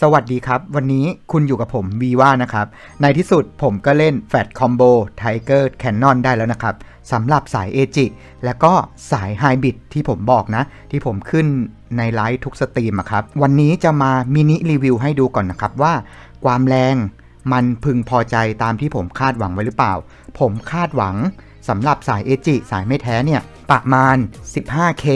สวัสดีครับ วันนี้คุณอยู่กับผมวีว่านะครับ ในที่สุดผมก็เล่นแฟ t คอมโบไทเกอร์แคนนอนได้แล้วนะครับสำหรับสายเอจิและก็สายไฮบิดที่ผมบอกนะ ที่ผมขึ้นในไลฟ์ทุกสตรีมอะครับ วันนี้จะมามินิรีวิวให้ดูก่อนนะครับว่า ความแรงมันพึงพอใจตามที่ผมคาดหวังไว้หรือเปล่า ผมคาดหวังสำหรับสายเอจิสายไม่แท้เนี่ยประมาณ 15K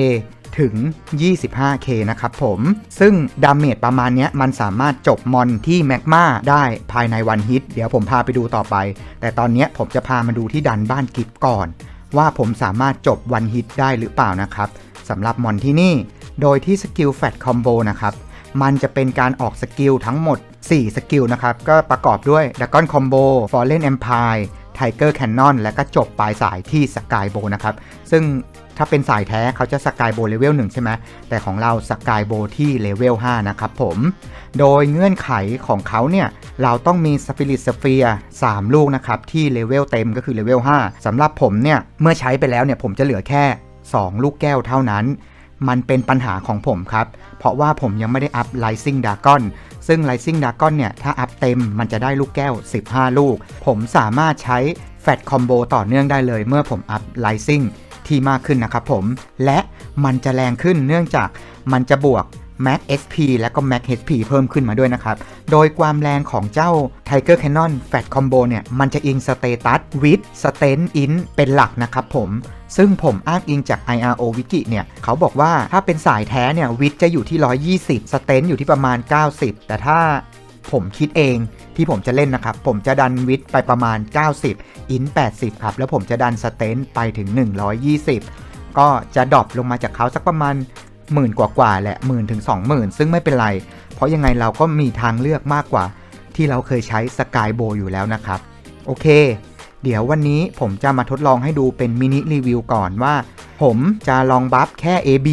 ถึง 25K นะครับผม ซึ่งดาเมจประมาณนี้มันสามารถจบมอนที่แมกมาได้ภายในวันฮิต เดี๋ยวผมพาไปดูต่อไป แต่ตอนนี้ผมจะพามาดูที่ดันบ้านกิฟก่อน ว่าผมสามารถจบวันฮิตได้หรือเปล่านะครับสำหรับมอนที่นี่ โดยที่สกิลแฟตคอมโบนะครับมันจะเป็นการออกสกิลทั้งหมด 4 สกิลนะครับ ก็ประกอบด้วย Dragon Combo Fallen Empire Tiger Cannon และก็จบปลายสายที่ Sky Bow นะครับ ซึ่งถ้าเป็นสายแท้เขาจะ Sky Bow เลเวล1ใช่ไหมแต่ของเรา Sky Bow ที่เลเวล5นะครับผม โดยเงื่อนไขของเขาเนี่ย เราต้องมี Spirit Sphere 3 ลูกนะครับ ที่เลเวลเต็มก็คือเลเวล5สำหรับผมเนี่ย เมื่อใช้ไปแล้วเนี่ยผมจะเหลือแค่ 2 ลูกแก้วเท่านั้น มันเป็นปัญหาของผมครับ เพราะว่าผมยังไม่ได้อัพ Rising Dragon ซึ่ง Rising Dragon เนี่ย ถ้าอัพเต็มมันจะได้ลูกแก้ว 15 ลูก ผมสามารถใช้แฟตคอมโบต่อเนื่องได้เลย เมื่อผมอัพ Rising ที่มากขึ้นนะครับผม และมันจะแรงขึ้นเนื่องจากมันจะบวก Max SP และก็ Max HP เพิ่มขึ้นมาด้วยนะครับ โดยความแรงของเจ้า Tiger Cannon Fat Combo เนี่ย มันจะอิงสเตตัส with Stand In เป็นหลักนะครับผมซึ่งผมอ้างอิงจาก IRO Wiki เนี่ย เขาบอกว่าถ้าเป็นสายแท้เนี่ย วิ t จะอยู่ที่ 120 สเตนอยู่ที่ประมาณ 90 แต่ถ้าผมคิดเองที่ผมจะเล่นนะครับ ผมจะดันวิ t ไปประมาณ 90 อิน 80 ครับ แล้วผมจะดันสเตนไปถึง 120 ก็จะดรอปลงมาจากเขาสักประมาณ หมื่นกว่าๆแหละหมื่นถึง20,000ซึ่งไม่เป็นไร เพราะยังไงเราก็มีทางเลือกมากกว่า ที่เราเคยใช้สกายโบอยู่แล้วนะครับ โอเค เดี๋ยววันนี้ผมจะมาทดลองให้ดูเป็นมินิรีวิวก่อนว่า ผมจะลองบัฟแค่ AB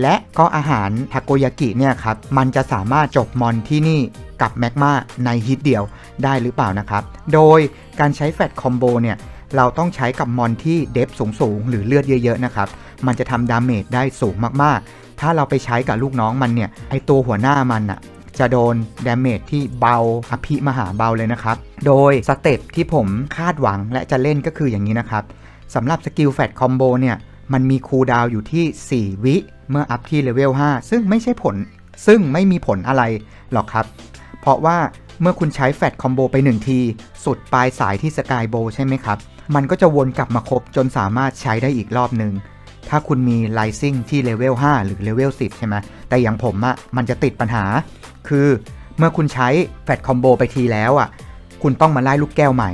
และก็อาหารทาโกยากิเนี่ยครับ มันจะสามารถจบมอนที่นี่กับแมกมาในฮิตเดียวได้หรือเปล่านะครับ โดยการใช้แฟตคอมโบเนี่ยเราต้องใช้กับมอนที่เดฟสูงๆ หรือเลือดเยอะ ๆ นะครับ มันจะทำดาเมจได้สูงมากๆ ถ้าเราไปใช้กับลูกน้องมันเนี่ย ไอตัวหัวหน้ามันอะจะโดนดาเมจที่เบาอภิมหาเบาเลยนะครับ โดยสเต็ปที่ผมคาดหวังและจะเล่นก็คืออย่างนี้นะครับสำหรับสกิลแฟตคอมโบเนี่ย มันมีคูลดาวอยู่ที่ 4 วิเมื่ออัพที่เลเวล 5 ซึ่งไม่ใช่ผล ซึ่งไม่มีผลอะไรหรอกครับ เพราะว่าเมื่อคุณใช้แฟตคอมโบไป 1 ที สุดปลายสายที่สกายโบใช่ไหมครับ มันก็จะวนกลับมาครบจนสามารถใช้ได้อีกรอบหนึ่ง ถ้าคุณมีไลซิ่งที่เลเวล5หรือเลเวล10 ใช่ไหมแต่อย่างผมอะ่ะมันจะติดปัญหา คือเมื่อคุณใช้แฟตคอมโบไปทีแล้วอะ่ะคุณต้องมาไล่ลูกแก้วใหม่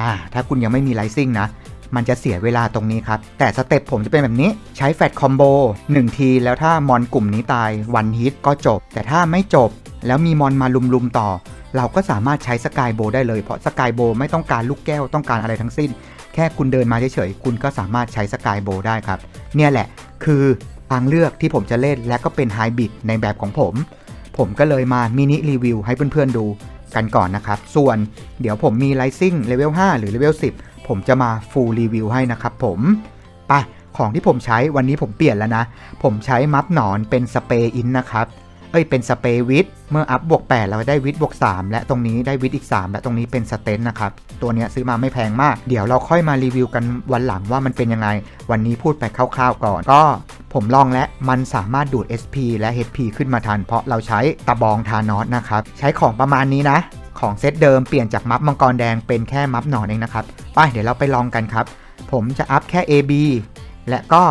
อ่าถ้าคุณยังไม่มีไลซิ่งนะมันจะเสียเวลาตรงนี้ครับ แต่สเต็ปผมจะเป็นแบบนี้ใช้แฟตคอมโบ1 ที แล้วถ้ามอนกลุ่มนี้ตายวันฮิตก็จบ แต่ถ้าไม่จบแล้วมีมอนมาลุมๆต่อ เราก็สามารถใช้สกายโบได้เลย เพราะสกายโบไม่ต้องการลูกแก้วต้องการอะไรทั้งสิ้น แค่คุณเดินมาเฉยๆคุณก็สามารถใช้สกายโบได้ครับ เนี่ยแหละคือทางเลือกที่ผมจะเล่นและก็เป็นไฮบริดในแบบของผม ผมก็เลยมามินิรีวิวให้เพื่อนๆดูกันก่อนนะครับ ส่วนเดี๋ยวผมมีไลซิ่งเลเวล5หรือเลเวล10 ผมจะมาฟูลรีวิวให้นะครับผมไปของที่ผมใช้วันนี้ผมเปลี่ยนแล้วนะ ผมใช้มัฟหนอนเป็นสเปรย์อินนะครับ เอ้ยเป็นสเปรวิทเมื่ออัพบวก8เราได้วิทบวก3และตรงนี้ได้วิทอีก 3 และตรงนี้เป็นสเตนนะครับ ตัวเนี้ยซื้อมาไม่แพงมาก เดี๋ยวเราค่อยมารีวิวกันวันหลังว่ามันเป็นยังไง วันนี้พูดไปคร่าวๆก่อน ก็ผมลองและมันสามารถดูด SP และ HP ขึ้นมาทัน เพราะเราใช้ตะบองทานอสนะครับ ใช้ของประมาณนี้นะ ของเซตเดิมเปลี่ยนจากมัฟมังกรแดงเป็นแค่มัฟหนอนเองนะครับไปเดี๋ยวเราไปลองกันครับ ผมจะอัพแค่ AB และก็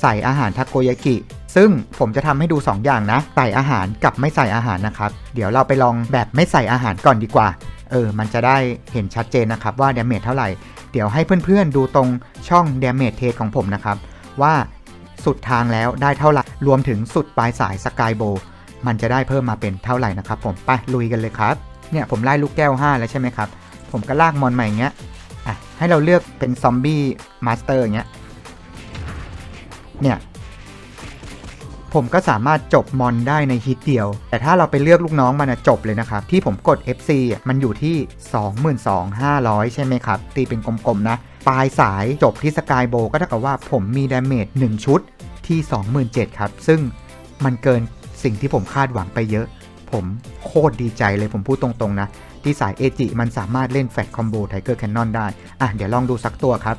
ใส่อาหารทาโกยากิ ซึ่งผมจะทำให้ดู 2 อย่างนะ ใส่อาหารกับไม่ใส่อาหารนะครับ เดี๋ยวเราไปลองแบบไม่ใส่อาหารก่อนดีกว่า เออ มันจะได้เห็นชัดเจนนะครับว่า a ดเมจเท่าไหร่ เดี๋ยวให้เพื่อนๆดูตรงช่อง a ดเมจเทสของผมนะครับ ว่าสุดทางแล้วได้เท่าไหร่ รวมถึงสุดปลายสายสกายโบมันจะได้เพิ่มมาเป็นเท่าไหร่นะครับผม ไปลุยกันเลยครับ เนี่ยผมไล่ลูกแก้ว 5 แล้วใช่ไหมครับ ผมก็ลากมอนใหม่อย่างเงี้ย อะให้เราเลือกเป็นซอมบี้มาสเตอร์อย่างเงี้ย เนี่ย ผมก็สามารถจบมอนได้ในฮิตเดียว แต่ถ้าเราไปเลือกลูกน้องมันจบเลยนะครับ ที่ผมกด FC อะมันอยู่ที่ 22,500 ใช่ไหมครับ ตีเป็นกลมๆนะ ปลายสายจบที่สกายโบก็เท่ากับว่าผมมีดาเมจ1ชุดที่ 27,000ครับ ซึ่งมันเกินสิ่งที่ผมคาดหวังไปเยอะ ผมโคตรดีใจเลยผมพูดตรงๆนะ ที่สายเอจิมันสามารถเล่นแฟตคอมโบไทเกอร์แคนนอนได้ อะเดี๋ยวลองดูสักตัวครับ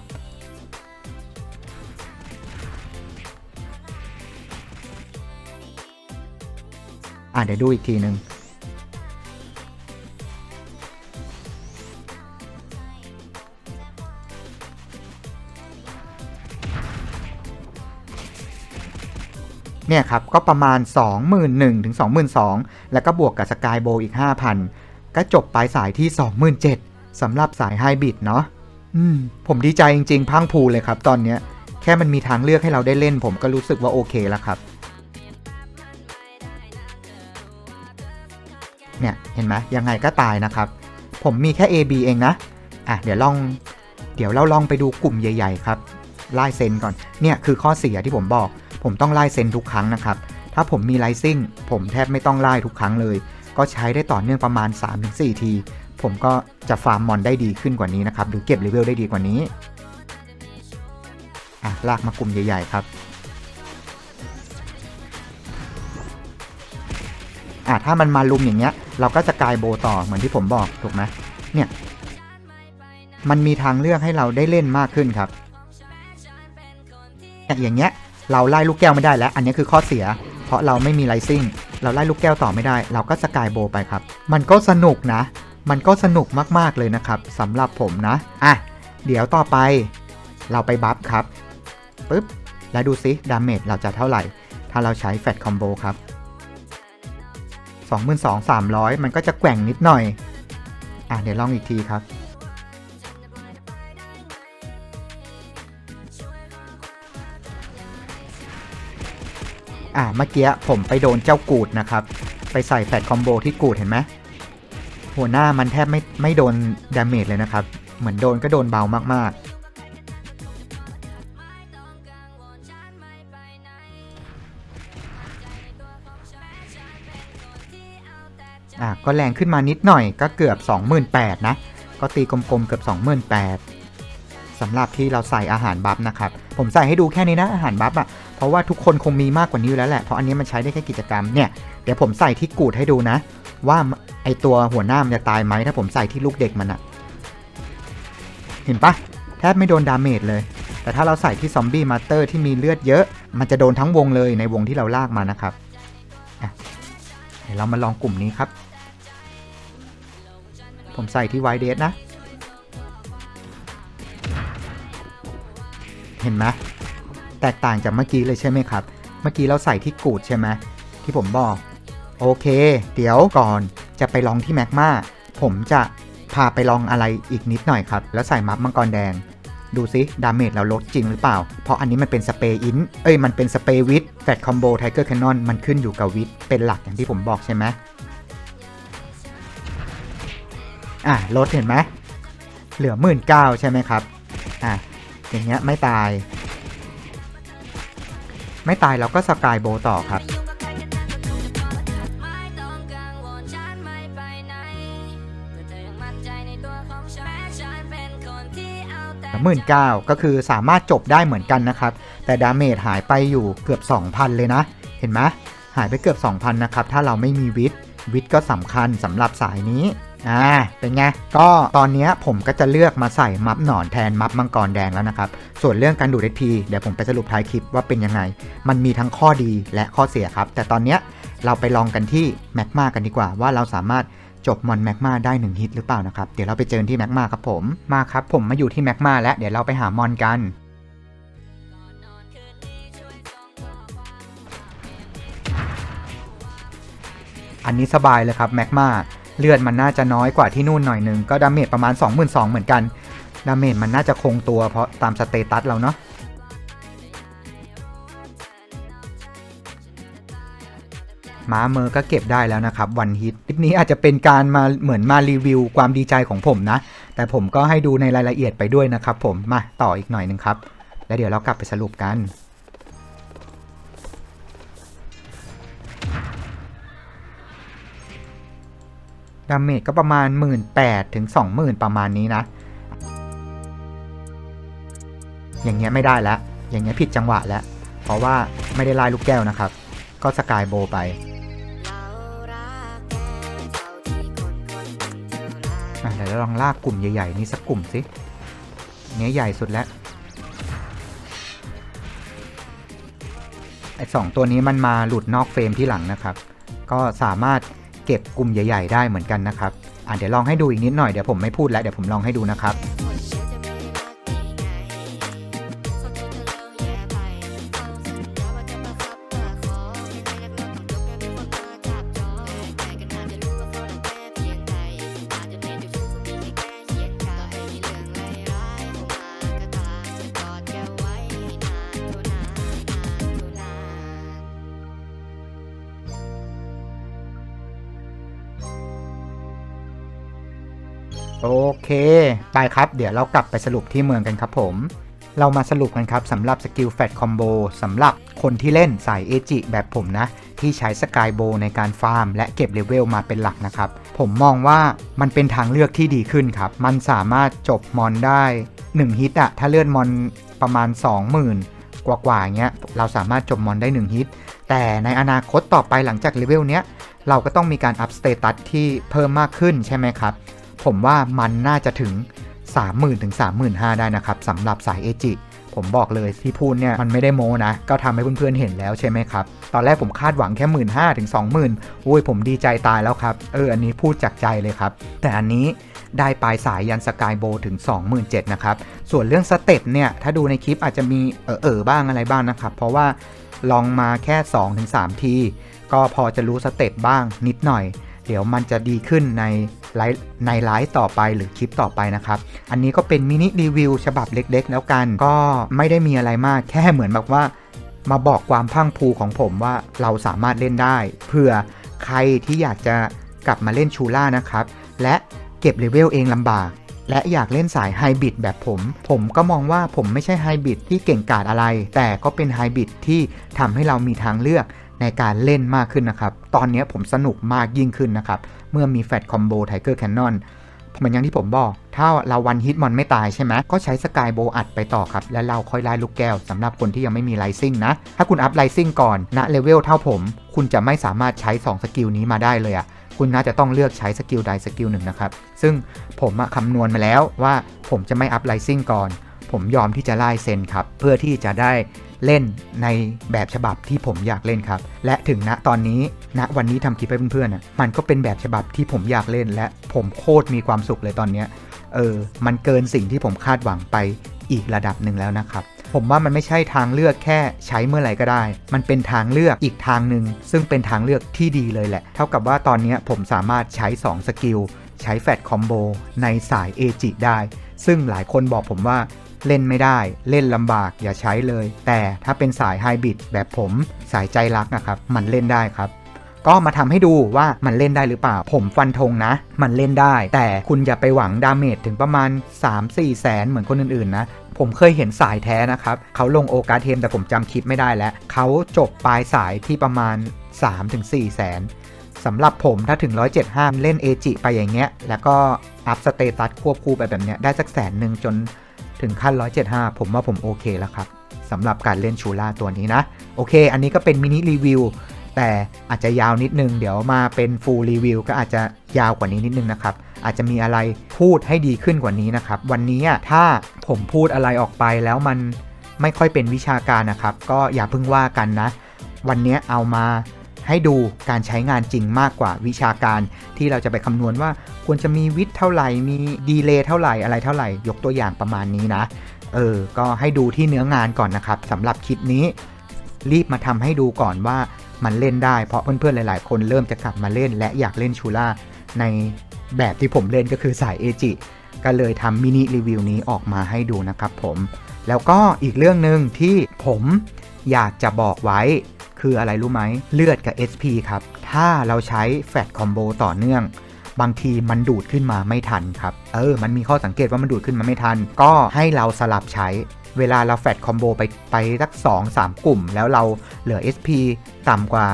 อะเดี๋ยวดูอีกทีหนึ่งเนี่ยครับ ก็ประมาณ 21,000ถึง22,000 แล้วก็บวกกับสกายโบอีก 5,000 ก็จบปลายสายที่ 27,000สำหรับสายไฮบิดเนาะอืม ผมดีใจจริง ๆ พังพูเลยครับตอนเนี้ย แค่มันมีทางเลือกให้เราได้เล่นผมก็รู้สึกว่าโอเคแล้วครับ เนี่ยเห็นไหมยังไงก็ตายนะครับ ผมมีแค่ AB เองนะอะเดี๋ยวลองเดี๋ยวเราลองไปดูกลุ่มใหญ่ ๆ ครับไล่เซนก่อนเนี่ยคือข้อเสียที่ผมบอก ผมต้องไล่เซนทุกครั้งนะครับ ถ้าผมมีไลซิ่งผมแทบไม่ต้องไล่ทุกครั้งเลย ก็ใช้ได้ต่อเนื่องประมาณ 3-4 ที ผมก็จะฟาร์มมอนได้ดีขึ้นกว่านี้นะครับหรือเก็บเลเวลได้ดีกว่านี้อะลากมากลุ่มใหญ่ ๆ ครับ อะถ้ามันมาลุมอย่างเงี้ย เราก็จะกายโบต่อเหมือนที่ผมบอกถูกไหมเนี่ย มันมีทางเลือกให้เราได้เล่นมากขึ้นครับอย่างเงี้ย เราไล่ลูกแก้วไม่ได้แล้ว อันนี้คือข้อเสีย เพราะเราไม่มีไลซิ่ง เราไล่ลูกแก้วต่อไม่ได้ เราก็สกายโบไปครับ มันก็สนุกนะ มันก็สนุกมากๆเลยนะครับสำหรับผมนะ อะ เดี๋ยวต่อไป เราไปบัฟครับปึ๊บ แล้วดูซิดาเมจเราจะเท่าไหร่ ถ้าเราใช้แฟตคอมโบครับ 22,300 มันก็จะแกว่งนิดหน่อย อะเดี๋ยวลองอีกทีครับ อะเมื่อกี้ผมไปโดนเจ้ากูดนะครับ ไปใส่แฟตคอมโบที่กูดเห็นไหมหัวหน้ามันแทบไม่ไม่โดนดาเมจเลยนะครับ เหมือนโดนก็โดนเบามากๆ ก็แรงขึ้นมานิดหน่อยก็เกือบ 28,000นะก็ตีกลมๆเกือบ 28,000สำหรับที่เราใส่อาหารบัฟนะครับ ผมใส่ให้ดูแค่นี้นะอาหารบัฟอะ่ะเพราะว่าทุกคนคงมีมากกว่านี้แล้วแหละเพราะอันนี้มันใช้ได้แค่กิจกรรมเนี่ยเดี๋ยวผมใส่ที่กูดให้ดูนะ ว่าไอตัวหัวหน้ามันจะตายไหมถ้าผมใส่ที่ลูกเด็กมันอะเห็นปะแทบไม่โดนดาเมจเลย แต่ถ้าเราใส่ที่ซอมบี้มาเตอร์ที่มีเลือดเยอะ มันจะโดนทั้งวงเลยในวงที่เราลากมานะครับเดี๋ยวเรามาลองกลุ่มนี้ครับ ผมใส่ที่ไวเดสนะ เห็นไหมแตกต่างจากเมื่อกี้เลยใช่ไหมครับ เมื่อกี้เราใส่ที่กูดใช่ไหมที่ผมบอก โอเค เดี๋ยวก่อนจะไปลองที่แมกมาผมจะพาไปลองอะไรอีกนิดหน่อยครับ แล้วใส่มัฟมังกรแดง ดูซิดาเมจเราลดจริงหรือเปล่า เพราะอันนี้มันเป็นสเปย์อิน เอ้ยมันเป็นสเปย์วิทแฟตคอมโบไทเกอร์แคนนอนมันขึ้นอยู่กับวิทเป็นหลักอย่างที่ผมบอกใช่ไหม อะลดเห็นไหมเหลือหมื่นเก้าใช่ไหมครับอะอย่างเงี้ยไม่ตาย ไม่ตายเราก็สกายโบต่อครับหมื่นเก้าก็คือสามารถจบได้เหมือนกันนะครับ แต่ดาเมจหายไปอยู่เกือบ 2,000 เลยนะ เห็นไหมหายไปเกือบ 2,000 นะครับ ถ้าเราไม่มีวิทย์วิทย์ก็สำคัญสำหรับสายนี้ อ่า เป็นไง ก็ตอนนี้ผมก็จะเลือกมาใส่มัฟหนอนแทนมัฟมังกรแดงแล้วนะครับ ส่วนเรื่องการดูด HP เดี๋ยวผมไปสรุปท้ายคลิปว่าเป็นยังไง มันมีทั้งข้อดีและข้อเสียครับ แต่ตอนนี้เราไปลองกันที่แมกมากันดีกว่า ว่าเราสามารถจบมอนแมกมาได้1ฮิตหรือเปล่านะครับ เดี๋ยวเราไปเจอที่แมกมาครับผม มาครับ ผมมาอยู่ที่แมกมาแล้วเดี๋ยวเราไปหามอนกันอันนี้สบายเลยครับแมกมา เลือดมันน่าจะน้อยกว่าที่นู่นหน่อยนึง ก็ดาเมจประมาณ 22,000เหมือนกัน ดาเมจมันน่าจะคงตัวเพราะตามสเตตัสเราเนาะม้าเมอร์ก็เก็บได้แล้วนะครับ วันฮิตคลิปนี้อาจจะเป็นการมาเหมือนมารีวิวความดีใจของผมนะ แต่ผมก็ให้ดูในรายละเอียดไปด้วยนะครับผมมาต่ออีกหน่อยนึงครับ แล้วเดี๋ยวเรากลับไปสรุปกัน ดาเมจก็ประมาณ 1 8ื่นถึงสองหมื่นประมาณนี้นะ อย่างเงี้ยไม่ได้แล้ว อย่างเงี้ยผิดจังหวะแล้ว เพราะว่าไม่ได้ไล่ลูกแก้วนะครับ ก็สกายโบไปเดี๋ยวลองลากกลุ่มใหญ่ๆนี่สักกลุ่มสิเงี้ยใหญ่สุดแล้วไอสองตัวนี้มันมาหลุดนอกเฟรมที่หลังนะครับ ก็สามารถ ก็บกลุ่มใหญ่ ๆ ได้เหมือนกันนะครับอะเดี๋ยวลองให้ดูอีกนิดหน่อยเดี๋ยวผมไม่พูดแล้วเดี๋ยวผมลองให้ดูนะครับ ไปครับ เดี๋ยวเรากลับไปสรุปที่เมืองกันครับผม เรามาสรุปกันครับสำหรับสกิลแฟตคอมโบสำหรับคนที่เล่นสายเอจิแบบผมนะ ที่ใช้สกายโบในการฟาร์ม และเก็บเลเวลมาเป็นหลักนะครับ ผมมองว่ามันเป็นทางเลือกที่ดีขึ้นครับ มันสามารถจบมอนได้ 1 ฮิตอะถ้าเลื่อนมอนประมาณ 20,000 กว่าๆเงี้ยเราสามารถจบมอนได้ 1 ฮิต แต่ในอนาคตต่อไปหลังจากเลเวลเนี้ยเราก็ต้องมีการอัพสเตตัสที่เพิ่มมากขึ้นใช่ไหมครับ ผมว่ามันน่าจะถึง 30,000ถึง35,000ได้นะครับสำหรับสายเอจิผมบอกเลยที่พูดเนี่ยมันไม่ได้โมนะ ก็ทำให้เพื่อนๆเห็นแล้วใช่ไหมครับ ตอนแรกผมคาดหวังแค่1 5ื่นถึง20,000อุ้ยผมดีใจตายแล้วครับ เออ อันนี้พูดจากใจเลยครับ แต่อันนี้ได้ปลายสายยันสกายโบถึง 27,000นะครับ ส่วนเรื่องสเต็ปเนี่ย ถ้าดูในคลิปอาจจะมีเออๆบ้างอะไรบ้างนะครับ เพราะว่าลองมาแค่ 2-3 ที ก็พอจะรู้สเต็ปบ้างนิดหน่อย เดี๋ยวมันจะดีขึ้นในไลฟ์ในไลฟ์ต่อไปหรือคลิปต่อไปนะครับ อันนี้ก็เป็นมินิรีวิวฉบับเล็กๆ แล้วกัน ก็ไม่ได้มีอะไรมาก แค่เหมือนแบบว่า มาบอกความพังพูของผมว่าเราสามารถเล่นได้เพื่อใครที่อยากจะกลับมาเล่นชูล่านะครับ และเก็บเลเวลเองลำบาก และอยากเล่นสายไฮบิดแบบผม ผมก็มองว่าผมไม่ใช่ไฮบิดที่เก่งกาจอะไร แต่ก็เป็นไฮบิดที่ทำให้เรามีทางเลือก ในการเล่นมากขึ้นนะครับ ตอนนี้ผมสนุกมากยิ่งขึ้นนะครับ เมื่อมีแฟตคอมโบไทเกอร์แคนนอนเหมือนอย่างที่ผมบอก ถ้าเราวันฮิตมอนไม่ตายใช่ไหม ก็ใช้สกายโบอัดไปต่อครับ แล้วเราค่อยไล่ลูกแก้วสำหรับคนที่ยังไม่มีไลซิ่งนะ ถ้าคุณอัพไลซิ่งก่อนณเลเวลเท่าผม คุณจะไม่สามารถใช้ 2 สกิลนี้มาได้เลยอะ่ะคุณน่าจะต้องเลือกใช้สกิลใดสกิลหนึ่งนะครับ ซึ่งผมคำนวณมาแล้วว่าผมจะไม่อัพไลซิ่งก่อน ผมยอมที่จะไล่เซนครับ เพื่อที่จะได้ เล่นในแบบฉบับที่ผมอยากเล่นครับ และถึงณตอนนี้ณวันนี้ทำคลิปให้เพื่อนๆน่ะมันก็เป็นแบบฉบับที่ผมอยากเล่น และผมโคตรมีความสุขเลยตอนเนี้ยเออมันเกินสิ่งที่ผมคาดหวังไปอีกระดับหนึ่งแล้วนะครับผมว่ามันไม่ใช่ทางเลือกแค่ใช้เมื่อไหร่ก็ได้ มันเป็นทางเลือกอีกทางหนึ่งซึ่งเป็นทางเลือกที่ดีเลยแหละ เท่ากับว่าตอนนี้ผมสามารถใช้ 2 สกิล ใช้แฟตคอมโบในสายเอจิได้ ซึ่งหลายคนบอกผมว่า เล่นไม่ได้ เล่นลำบากอย่าใช้เลย แต่ถ้าเป็นสายไฮบริดแบบผมสายใจรักนะครับ มันเล่นได้ครับก็มาทำให้ดูว่ามันเล่นได้หรือเปล่า ผมฟันธงนะ มันเล่นได้ แต่คุณอย่าไปหวังดาเมจถึงประมาณ 3-4 แสนเหมือนคนอื่นๆนะ ผมเคยเห็นสายแท้นะครับ เขาลงโอกาเทมแต่ผมจำคลิปไม่ได้แล้ว เขาจบปลายสายที่ประมาณ 3-4 แสนสำหรับผมถ้าถึง 175 เล่นเอจิไปอย่างเงี้ย แล้วก็อัพสเตตัสควบคู่ไปแบบเนี้ยได้สักแสนหนึ่งจน ถึงขั้น 175 ผมว่าผมโอเคแล้วครับสำหรับการเล่นชูล่าตัวนี้นะ โอเค อันนี้ก็เป็นมินิรีวิวแต่อาจจะยาวนิดนึง เดี๋ยวมาเป็นฟูลรีวิวก็อาจจะยาวกว่านี้นิดนึงนะครับ อาจจะมีอะไรพูดให้ดีขึ้นกว่านี้นะครับ วันนี้ถ้าผมพูดอะไรออกไปแล้วมันไม่ค่อยเป็นวิชาการนะครับ ก็อย่าเพิ่งว่ากันนะ วันนี้เอามา ให้ดูการใช้งานจริงมากกว่าวิชาการ ที่เราจะไปคำนวณว่าควรจะมีวิทเท่าไหร่ มีดีเลย์เท่าไหร่อะไรเท่าไหร่ ยกตัวอย่างประมาณนี้นะ เออ ก็ให้ดูที่เนื้องานก่อนนะครับสำหรับคลิปนี้ รีบมาทำให้ดูก่อนว่ามันเล่นได้เพราะเพื่อนๆหลาย ๆ คนเริ่มจะกลับมาเล่น และอยากเล่นชูล่าในแบบที่ผมเล่นก็คือสายเอจิก็เลยทำมินิรีวิวนี้ออกมาให้ดูนะครับผม แล้วก็อีกเรื่องหนึ่งที่ผมอยากจะบอกไว้ คืออะไรรู้ไหมเลือดกับ SP ครับ ถ้าเราใช้แฟตคอมโบต่อเนื่อง บางทีมันดูดขึ้นมาไม่ทันครับ เออ มันมีข้อสังเกตว่ามันดูดขึ้นมาไม่ทัน ก็ให้เราสลับใช้เวลาเราแฟตคอมโบไปไปสัก 2 3 กลุ่ม แล้วเราเหลือ SP ต่ำกว่า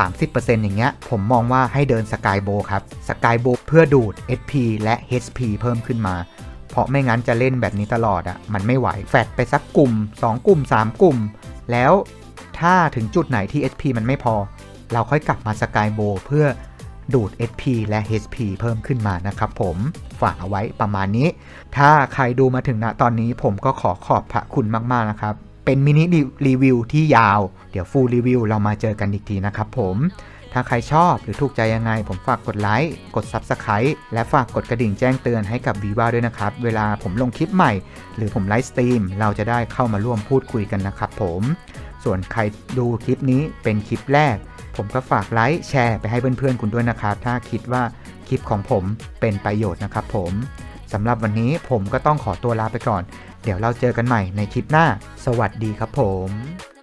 30%อย่างเงี้ย ผมมองว่าให้เดินสกายโบครับสกายโบเพื่อดูด SP และ HP เพิ่มขึ้นมา เพราะไม่งั้นจะเล่นแบบนี้ตลอดอะ่ะ มันไม่ไหว แฟตไปสักกลุ่ม 2 กลุ่ม 3 กลุ่ม แล้ว ถ้าถึงจุดไหนที่ SP มันไม่พอ เราค่อยกลับมาสกายโบเพื่อดูด SP และ HP เพิ่มขึ้นมานะครับผมฝากเอาไว้ประมาณนี้ ถ้าใครดูมาถึงณตอนนี้ผมก็ขอขอบพระคุณมากๆนะครับ เป็นมินิรีวิวที่ยาว เดี๋ยวฟูลรีวิวเรามาเจอกันอีกทีนะครับผมถ้าใครชอบหรือถูกใจยังไง ผมฝากกดไลค์ กด Subscribe และฝากกดกระดิ่งแจ้งเตือนให้กับ Viva ด้วยนะครับ เวลาผมลงคลิปใหม่ หรือผมไลฟ์สตรีม เราจะได้เข้ามาร่วมพูดคุยกันนะครับผม ส่วนใครดูคลิปนี้เป็นคลิปแรก ผมก็ฝากไลค์แชร์ไปให้เพื่อนๆคุณด้วยนะครับ ถ้าคิดว่าคลิปของผมเป็นประโยชน์นะครับผมสำหรับวันนี้ผมก็ต้องขอตัวลาไปก่อน เดี๋ยวเราเจอกันใหม่ในคลิปหน้า สวัสดีครับผม